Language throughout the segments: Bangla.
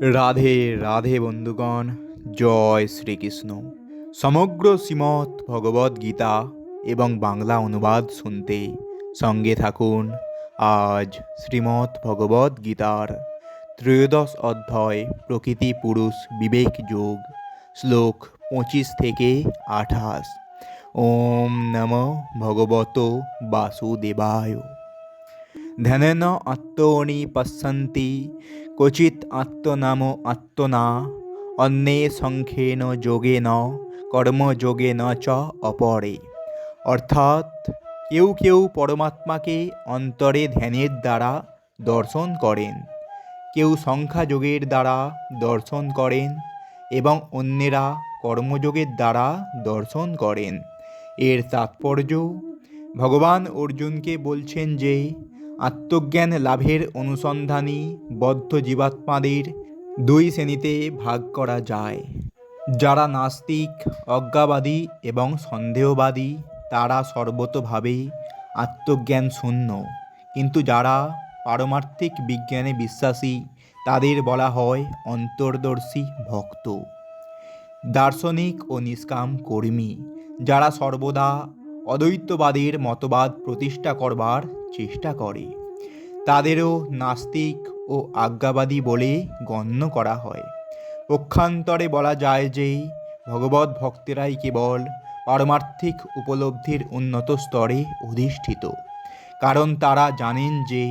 রাধে রাধে বন্ধুগণ, জয় শ্রীকৃষ্ণ। সমগ্র শ্রীমৎ ভগবদ গীতা এবং বাংলা অনুবাদ শুনতে সঙ্গে থাকুন আজ শ্রীমৎ ভগবদ গীতার ত্রয়োদশ অধ্যায়, প্রকৃতি পুরুষ বিবেক যোগ, শ্লোক পঁচিশ থেকে আঠাশ। ওম নম ভগবত বাসুদেবায়। ধ্যানেন আত্মনি পশ্যন্তি ক্বচিৎ আত্মনাম আত্মনা অন্যে সংখ্যেন কর্মযোগে ন চ অপরে অর্থাৎ কেউ কেউ পরমাত্মাকে অন্তরে ধ্যানের দ্বারা দর্শন করেন কেউ সংখ্যাযোগের দ্বারা দর্শন করেন এবং অন্যেরা কর্মযোগের দ্বারা দর্শন করেন এর তাৎপর্য ভগবান অর্জুনকে বলছেন যে আত্মজ্ঞান লাভের অনুসন্ধানী বদ্ধ জীবাত্মাদের দুই শ্রেণীতে ভাগ করা যায়। যারা নাস্তিক, অজ্ঞাবাদী এবং সন্দেহবাদী, তারা সর্বতোভাবে আত্মজ্ঞান শূন্য। কিন্তু যারা পারমার্থিক বিজ্ঞানে বিশ্বাসী, তাদের বলা হয় অন্তর্দর্শী ভক্ত। দার্শনিক ও নিষ্কাম কর্মী, যারা সর্বদা অদ্বৈতবাদের মতবাদ প্রতিষ্ঠা করবার চেষ্টা করে। তাদেরও নাস্তিক ও আজ্ঞাবাদী বলে গণ্য করা হয়। পক্ষান্তরে বলা যায় যে, ভগবত ভক্তেরাই কেবল পারমার্থিক উপলব্ধির উন্নত স্তরে অধিষ্ঠিত। কারণ তারা জানেন যে,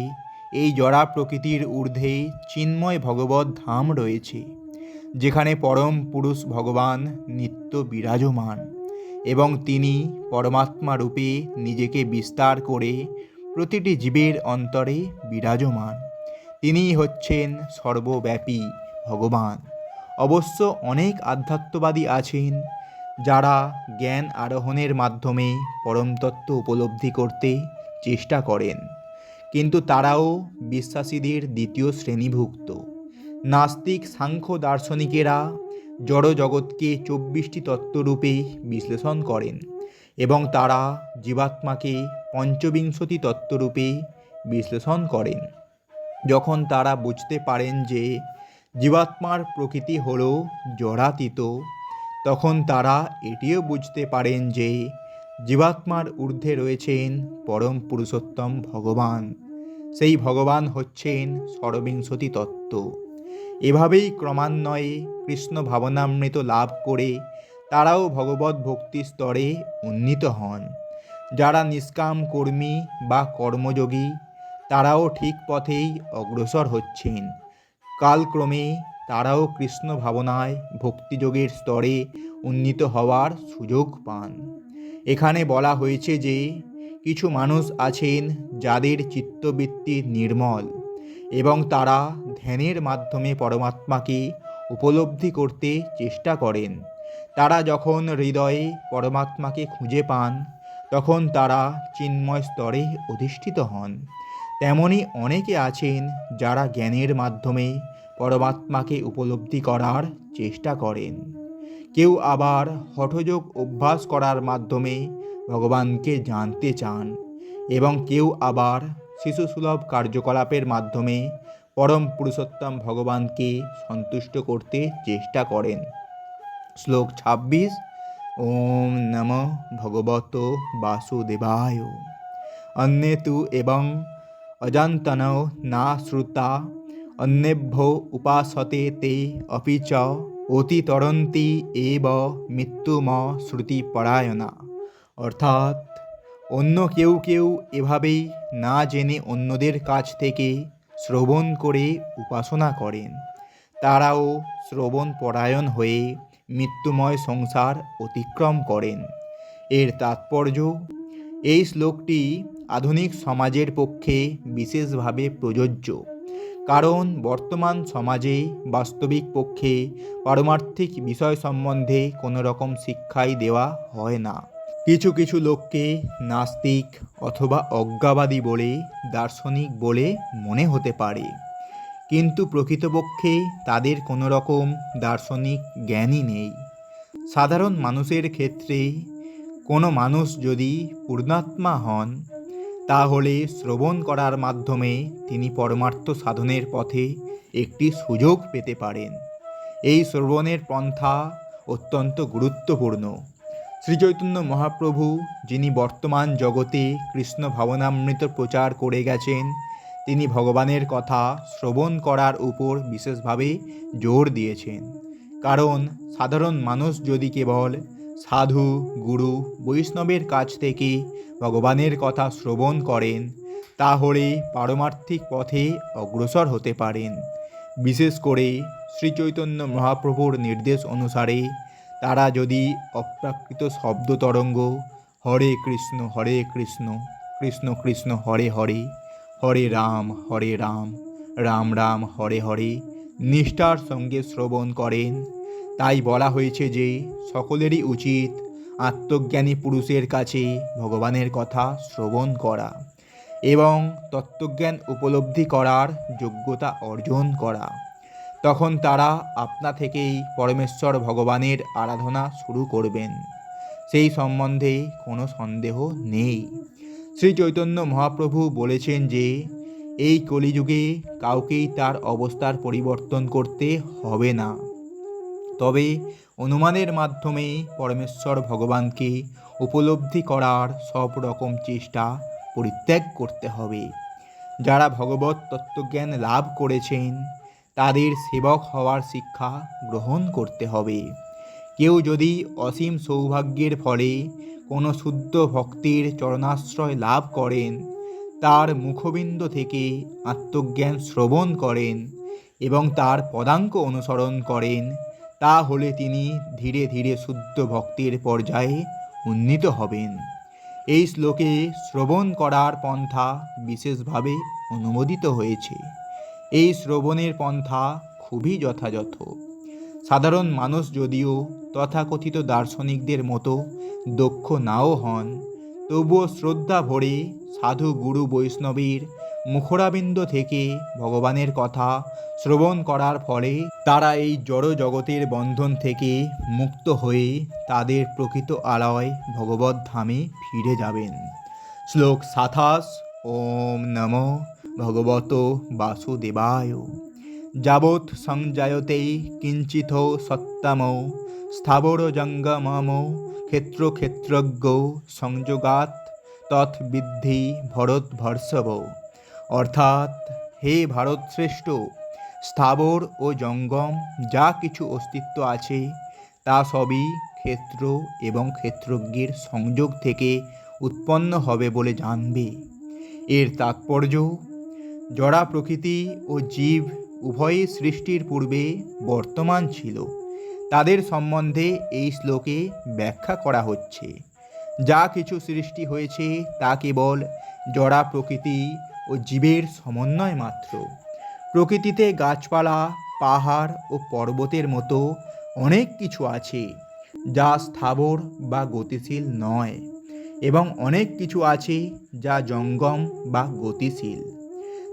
এই জড়া প্রকৃতির ঊর্ধ্বে চিন্ময় ভগবত ধাম রয়েছে, যেখানে পরম পুরুষ ভগবান নিত্য বিরাজমান। এবং তিনি পরমাত্মা রূপে নিজেকে বিস্তার করে প্রতিটি জীবের অন্তরে বিরাজমান। তিনি হচ্ছেন সর্বব্যাপী ভগবান। অবশ্য অনেক আধ্যাত্মবাদী আছেন, যারা জ্ঞান আরোহণের মাধ্যমে পরমতত্ত্ব উপলব্ধি করতে চেষ্টা করেন। কিন্তু তারাও বিশ্বাসীদের দ্বিতীয় শ্রেণীভুক্ত। নাস্তিক সাংখ্য দার্শনিকেরা জড় জগৎকে চব্বিশটি তত্ত্বরূপে বিশ্লেষণ করেন এবং তারা জীবাত্মাকে পঞ্চবিংশতি তত্ত্বরূপে বিশ্লেষণ করেন। যখন তারা বুঝতে পারেন যে জীবাত্মার প্রকৃতি হল জড়াতীত তখন তারা এটিও বুঝতে পারেন যে জীবাত্মার ঊর্ধ্বে রয়েছেন পরম পুরুষোত্তম ভগবান। সেই ভগবান হচ্ছেন ষড়বিংশতি তত্ত্ব। এভাবেই ক্রমান্বয়ে কৃষ্ণ ভাবনামৃত লাভ করে তারাও ভগবত ভক্তি স্তরে উন্নীত হন। যারা নিষ্কাম কর্মী বা কর্মযোগী, তারাও ঠিক পথেই অগ্রসর হচ্ছেন। কালক্রমে তারাও কৃষ্ণ ভাবনায় ভক্তিযোগের স্তরে উন্নীত হওয়ার সুযোগ পান। এখানে বলা হয়েছে যে, কিছু মানুষ আছেন যাদের চিত্তবৃত্তি নির্মল এবং তারা ধ্যানের মাধ্যমে পরমাত্মাকে উপলব্ধি করতে চেষ্টা করেন। তারা যখন হৃদয়ে পরমাত্মাকে খুঁজে পান, তখন তারা চিন্ময় স্তরে অধিষ্ঠিত হন। তেমনি অনেকে আছেন যারা জ্ঞানের মাধ্যমে পরমাত্মাকে উপলব্ধি করার চেষ্টা করেন। কেউ আবার হঠযোগ অভ্যাস করার মাধ্যমে ভগবানকে জানতে চান এবং কেউ আবার শিশুসুলভ কার্যকলাপের মাধ্যমে পরম পুরুষোত্তম ভগবানকে সন্তুষ্ট করতে চেষ্টা করেন। শ্লোক ছাব্বিশ, ওম নম ভগবত বাসুদেবায়। অন্যে তু এবং অজান্তন না শ্রুতা অন্যেভ্য উপাসতে তে অপি চ অতিতরন্তি এব মৃত্যুম শ্রুতিপরায়ণা। অর্থাৎ, অন্য কেউ কেউ এভাবেই না জেনে অন্যদের কাছ থেকে শ্রবণ করে উপাসনা করেন। তারাও শ্রবণ পরায়ণ হয়ে মৃত্যুময় সংসার অতিক্রম করেন। এর তাৎপর্য, এই শ্লোকটি আধুনিক সমাজের পক্ষে বিশেষভাবে প্রযোজ্য। কারণ বর্তমান সমাজে বাস্তবিক পক্ষে পারমার্থিক বিষয় সম্বন্ধে কোনো রকম শিক্ষাই দেওয়া হয় না। কিছু কিছু লোককে নাস্তিক অথবা অজ্ঞাবাদী বলে, দার্শনিক বলে মনে হতে পারে। কিন্তু প্রকৃতপক্ষে তাদের কোনো রকম দার্শনিক জ্ঞানই নেই। সাধারণ মানুষের ক্ষেত্রে কোনো মানুষ যদি পূর্ণাত্মা হন, তাহলে শ্রবণ করার মাধ্যমে তিনি পরমার্থ সাধনের পথে একটি সুযোগ পেতে পারেন। এই শ্রবণের পন্থা অত্যন্ত গুরুত্বপূর্ণ। শ্রীচৈতন্য মহাপ্রভু, যিনি বর্তমান জগতে কৃষ্ণ ভাবনামৃত প্রচার করে গেছেন, তিনি ভগবানের কথা শ্রবণ করার উপর বিশেষভাবে জোর দিয়েছেন। কারণ সাধারণ মানুষ যদি কেবল সাধু, গুরু, বৈষ্ণবের কাছ থেকে ভগবানের কথা শ্রবণ করেন, তাহলে পারমার্থিক পথে অগ্রসর হতে পারেন। বিশেষ করে শ্রীচৈতন্য মহাপ্রভুর নির্দেশ অনুসারে তারা যদি অপ্রাকৃত শব্দ তরঙ্গ, হরে কৃষ্ণ হরে কৃষ্ণ কৃষ্ণ কৃষ্ণ, হরে হরে হরে রাম হরে রাম রাম রাম, হরে হরে নিষ্ঠার সঙ্গে শ্রবণ করেন। তাই বলা হয়েছে যে, সকলেরই উচিত আত্মজ্ঞানী পুরুষের কাছে ভগবানের কথা শ্রবণ করা এবং তত্ত্বজ্ঞান উপলব্ধি করার যোগ্যতা অর্জন করা। তখন তারা আপনা থেকেই পরমেশ্বর ভগবানের আরাধনা শুরু করবেন। সেই সম্বন্ধে কোনো সন্দেহ নেই। শ্রী চৈতন্য মহাপ্রভু বলেছেন যে, এই কলিযুগে কাউকেই তার অবস্থার পরিবর্তন করতে হবে না। তবে অনুমানের মাধ্যমে পরমেশ্বর ভগবানকে উপলব্ধি করার সব রকম চেষ্টা পরিত্যাগ করতে হবে। যারা ভগবত তত্ত্বজ্ঞান লাভ করেছেন তাদের সেবক হওয়ার শিক্ষা গ্রহণ করতে হবে। কেউ যদি অসীম সৌভাগ্যের ফলে কোনো শুদ্ধ ভক্তির চরণাশ্রয় লাভ করেন, তার মুখবিন্দ থেকে আত্মজ্ঞান শ্রবণ করেন এবং তার পদাঙ্ক অনুসরণ করেন, তাহলে তিনি ধীরে ধীরে শুদ্ধ ভক্তির পর্যায়ে উন্নীত হবেন। এই শ্লোকে শ্রবণ করার পন্থা বিশেষভাবে অনুমোদিত হয়েছে। এই শ্রবণের পন্থা খুবই যথাযথ। সাধারণ মানুষ যদিও তথাকথিত দার্শনিকদের মতো দক্ষ নাও হন, তবুও শ্রদ্ধা ভরে সাধু গুরু বৈষ্ণবীর মুখরাবিন্দ থেকে ভগবানের কথা শ্রবণ করার ফলে তারা এই জড় জগতের বন্ধন থেকে মুক্ত হয়ে তাদের প্রকৃত আলয় ভগবত ধামে ফিরে যাবেন। শ্লোক সাথাস ওম নম ভগবত বাসুদেবায়। যাবৎ সংজায়তে কিঞ্চিত সত্তম। স্থাবর জঙ্গমম। ক্ষেত্রক্ষেত্রজ্ঞ সংযোগাত তৎবিদ্ধি ভরতভর্ষব অর্থাৎ, হে ভারতশ্রেষ্ঠ স্থাবর ও জঙ্গম যা কিছু অস্তিত্ব আছে, তা সবই ক্ষেত্র এবং ক্ষেত্রজ্ঞের সংযোগ থেকে উৎপন্ন হবে বলে জানবে। এর তাৎপর্য জড়া প্রকৃতি ও জীব উভয়ই সৃষ্টির পূর্বে বর্তমান ছিল। তাদের সম্বন্ধে এই শ্লোকে ব্যাখ্যা করা হচ্ছে। যা কিছু সৃষ্টি হয়েছে তা কেবল জড়া প্রকৃতি ও জীবের সমন্বয় মাত্র। প্রকৃতিতে গাছপালা, পাহাড় ও পর্বতের মতো অনেক কিছু আছে যা স্থাবর বা গতিশীল নয় এবং অনেক কিছু আছে যা জঙ্গম বা গতিশীল।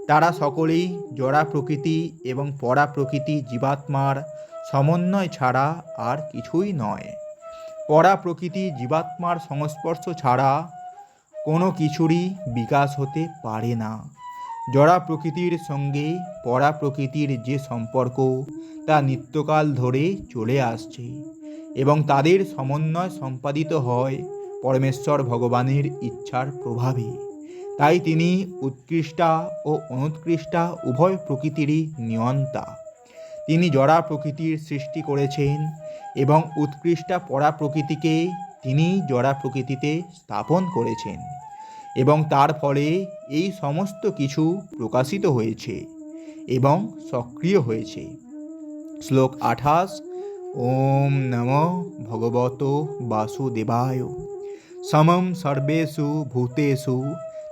তারা সকলেই জড়া প্রকৃতি এবং পরা প্রকৃতি জীবাত্মার সমন্বয় ছাড়া আর কিছুই নয়। পরা প্রকৃতি জীবাত্মার সংস্পর্শ ছাড়া কোনো কিছুরই বিকাশ হতে পারে না। জড়া প্রকৃতির সঙ্গে পরা প্রকৃতির যে সম্পর্ক, তা নিত্যকাল ধরে চলে আসছে এবং তাদের সমন্বয় সম্পাদিত হয় পরমেশ্বর ভগবানের ইচ্ছার প্রভাবে। তাই তিনি উৎকৃষ্টা ও অনুৎকৃষ্টা উভয় প্রকৃতিরই নিয়ন্তা। তিনি জড়া প্রকৃতির সৃষ্টি করেছেন এবং উৎকৃষ্টা পরা প্রকৃতিকে তিনি জড়া প্রকৃতিতে স্থাপন করেছেন এবং তার ফলে এই সমস্ত কিছু প্রকাশিত হয়েছে এবং সক্রিয় হয়েছে। শ্লোক আঠাশ, ওম নম ভগবত বাসুদেবায়। সমম সর্বেষু ভূতেষু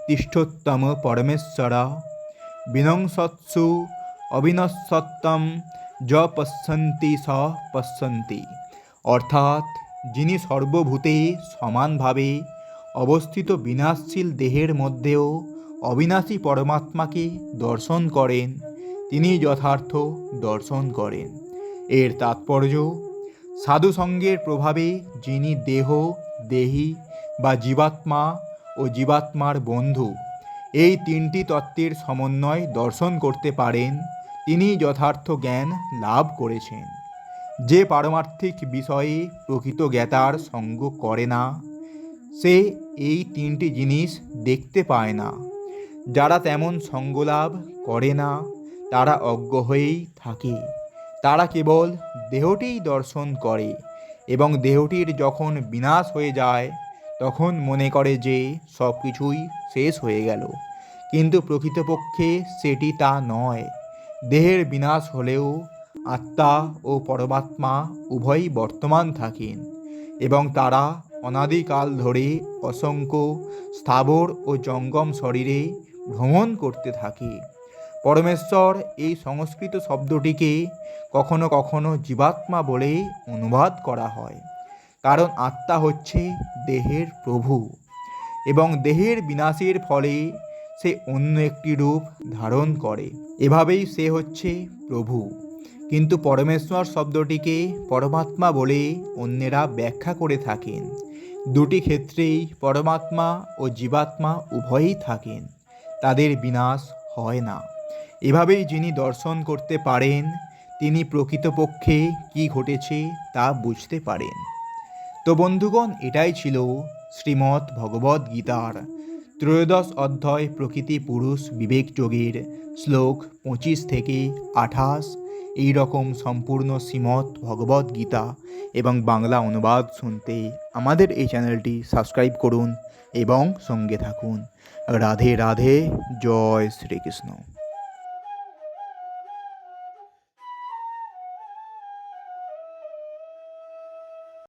তিষ্ঠোত্তম পরমেশ্বর। বিনংসৎসু অবিনশ্বত্তম য পশ্যন্তি স পশ্যন্তি অর্থাৎ যিনি সর্বভূতে সমানভাবে অবস্থিত বিনাশশীল দেহের মধ্যেও অবিনাশী পরমাত্মাকে দর্শন করেন, তিনি যথার্থ দর্শন করেন। এর তাৎপর্য, সাধুসঙ্গের প্রভাবে যিনি দেহ, দেহী বা জীবাত্মা ও জীবাত্মার বন্ধু। এই তিনটি তত্ত্বের সমন্বয় দর্শন করতে পারেন, তিনি যথার্থ জ্ঞান লাভ করেছেন। যে পারমার্থিক বিষয়ে প্রকৃত জ্ঞাতার সঙ্গ করে না, সে এই তিনটি জিনিস দেখতে পায় না। যারা তেমন সঙ্গ লাভ করে না, তারা অজ্ঞ হয়েই থাকে। তারা কেবল দেহটিই দর্শন করে এবং দেহটির যখন বিনাশ হয়ে যায় তখন মনে করে যে সব কিছুই শেষ হয়ে গেল। কিন্তু প্রকৃতপক্ষে সেটি তা নয়। দেহের বিনাশ হলেও আত্মা ও পরমাত্মা উভয়ই বর্তমান থাকেন এবং তারা অনাদিকাল ধরে অসংখ্য স্থাবর ও জঙ্গম শরীরে ভ্রমণ করতে থাকে। পরমেশ্বর এই সংস্কৃত শব্দটিকে কখনো কখনো জীবাত্মা বলে অনুবাদ করা হয়। কারণ আত্মা হচ্ছে দেহের প্রভু এবং দেহের বিনাশের ফলে সে অন্য একটি রূপ ধারণ করে। এভাবেই সে হচ্ছে প্রভু। কিন্তু পরমেশ্বর শব্দটিকে পরমাত্মা বলে অন্যেরা ব্যাখ্যা করে থাকেন। দুটি ক্ষেত্রেই পরমাত্মা ও জীবাত্মা উভয়ই থাকেন। তাদের বিনাশ হয় না। এভাবেই যিনি দর্শন করতে পারেন, তিনি প্রকৃতপক্ষে কি ঘটেছে তা বুঝতে পারেন। তো বন্ধুগণ, এটাই ছিল শ্রীমৎ ভগবদ গীতার ত্রয়োদশ অধ্যায় প্রকৃতি পুরুষ বিবেক যোগের শ্লোক পঁচিশ থেকে আঠাশ। এই রকম সম্পূর্ণ শ্রীমৎ ভগবদ গীতা এবং বাংলা অনুবাদ শুনতে আমাদের এই চ্যানেলটি সাবস্ক্রাইব করুন এবং সঙ্গে থাকুন। রাধে রাধে, জয় শ্রীকৃষ্ণ।